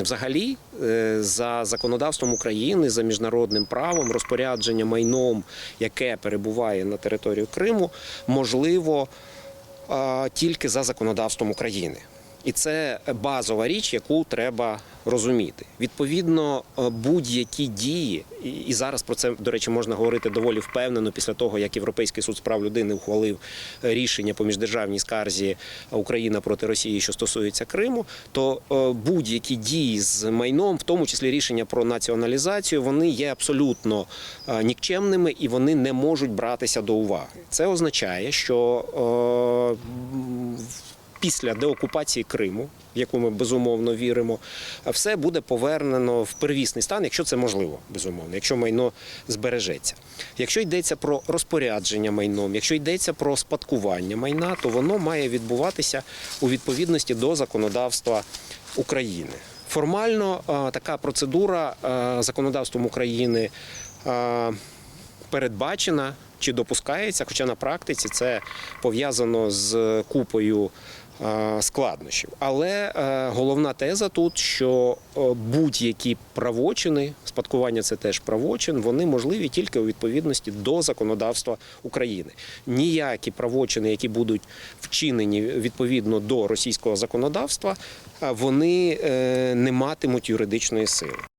Взагалі, е, за законодавством України, за міжнародним правом, розпорядження майном, яке перебуває на території Криму, можливо тільки за законодавством України. І це базова річ, яку треба розуміти. Відповідно, е, будь-які дії, і- зараз про це, до речі, можна говорити доволі впевнено після того, як Європейський суд з прав людини ухвалив е, рішення по міждержавній скарзі Україна проти Росії, що стосується Криму, то е, будь-які дії з майном, в тому числі рішення про націоналізацію, вони є абсолютно нікчемними і вони не можуть братися до уваги. Це означає, що після деокупації Криму, в яку ми безумовно віримо, все буде повернено в первісний стан, якщо це можливо, безумовно, якщо майно збережеться. Якщо йдеться про розпорядження майном, якщо йдеться про спадкування майна, то воно має відбуватися у відповідності до законодавства України. Формально е, така процедура е, законодавством України е, передбачена чи допускається, хоча на практиці це пов'язано з купою складнощів. Але е, головна теза тут, що е, будь-які правочини, спадкування це теж правочин, вони можливі тільки у відповідності до законодавства України. Ніякі правочини, які будуть вчинені відповідно до російського законодавства, е, вони е, не матимуть юридичної сили.